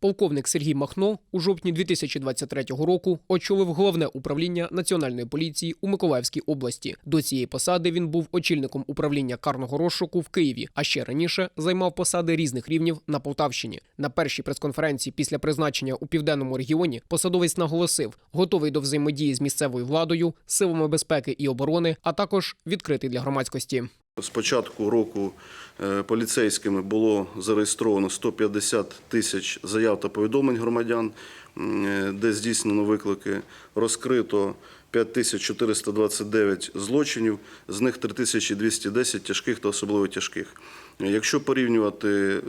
Полковник Сергій Махно у жовтні 2023 року очолив головне управління національної поліції у Миколаївській області. До цієї посади він був очільником управління карного розшуку в Києві, а ще раніше займав посади різних рівнів на Полтавщині. На першій прес-конференції після призначення у південному регіоні посадовець наголосив, готовий до взаємодії з місцевою владою, силами безпеки і оборони, а також відкритий для громадськості. З початку року е, поліцейськими було зареєстровано 150 тисяч заяв та повідомлень громадян, е, де здійснено виклики. Розкрито 5429 злочинів, з них 3210 тяжких та особливо тяжких. Якщо порівнювати е,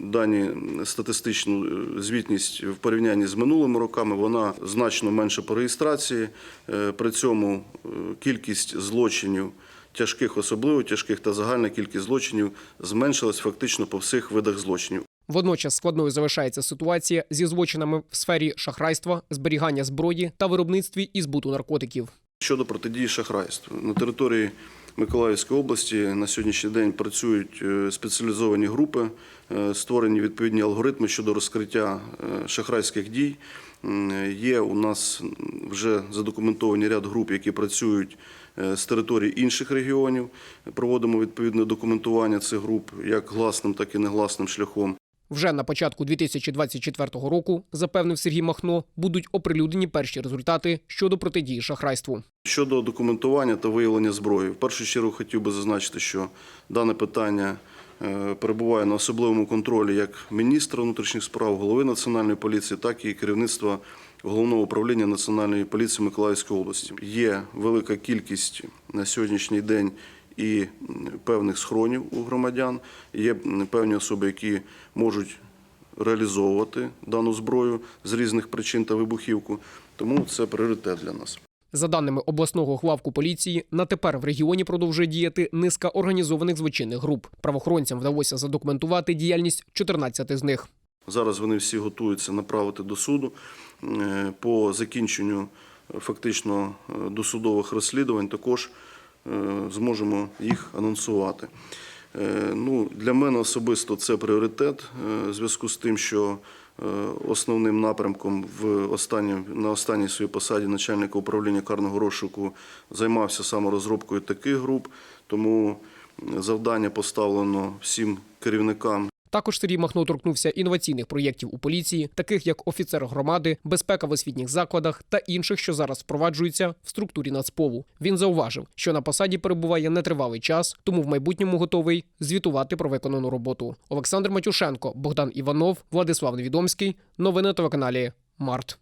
дані статистичну звітність в порівнянні з минулими роками, вона значно менша по реєстрації. При цьому кількість злочинів тяжких, особливо тяжких та загальна кількість злочинів зменшилась фактично по всіх видах злочинів. Водночас складною залишається ситуація зі злочинами в сфері шахрайства, зберігання зброї та виробництві і збуту наркотиків. Щодо протидії шахрайству на території Миколаївської області на сьогоднішній день працюють е, спеціалізовані групи, е, створені відповідні алгоритми щодо розкриття е, шахрайських дій. Є у нас вже задокументовані ряд груп, які працюють з території інших регіонів. Проводимо відповідне документування цих груп як гласним, так і негласним шляхом. Вже на початку 2024 року, запевнив Сергій Махно, будуть оприлюднені перші результати щодо протидії шахрайству. Щодо документування та виявлення зброї, в першу чергу хотів би зазначити, що дане питання е, перебуває на особливому контролі як міністра внутрішніх справ, голови національної поліції, так і керівництва головного управління національної поліції Миколаївської області. Є велика кількість на сьогоднішній день і певних схронів у громадян. Є певні особи, які можуть реалізовувати дану зброю з різних причин та вибухівку. Тому це пріоритет для нас. За даними обласного главку поліції, на тепер в регіоні продовжує діяти низка організованих злочинних груп. Правоохоронцям вдалося задокументувати діяльність 14 з них. Зараз вони всі готуються направити до суду Е, по закінченню е, фактично е, досудових розслідувань. Також зможемо їх анонсувати. Е, Ну, для мене особисто це пріоритет е, в зв'язку з тим, що е, основним напрямком в останнім, на останній своїй посаді начальника управління карного розшуку займався саме розробкою таких груп. Тому завдання поставлено всім керівникам Також Сергій Махно торкнувся інноваційних проєктів у поліції, таких як офіцер громади, безпека в освітніх закладах та інших, що зараз впроваджуються в структурі нацпову. Він зауважив, що на посаді перебуває нетривалий час, тому в майбутньому готовий звітувати про виконану роботу. Олександр Матюшенко, Богдан Іванов, Владислав Невідомський. Новини на телеканалі Март.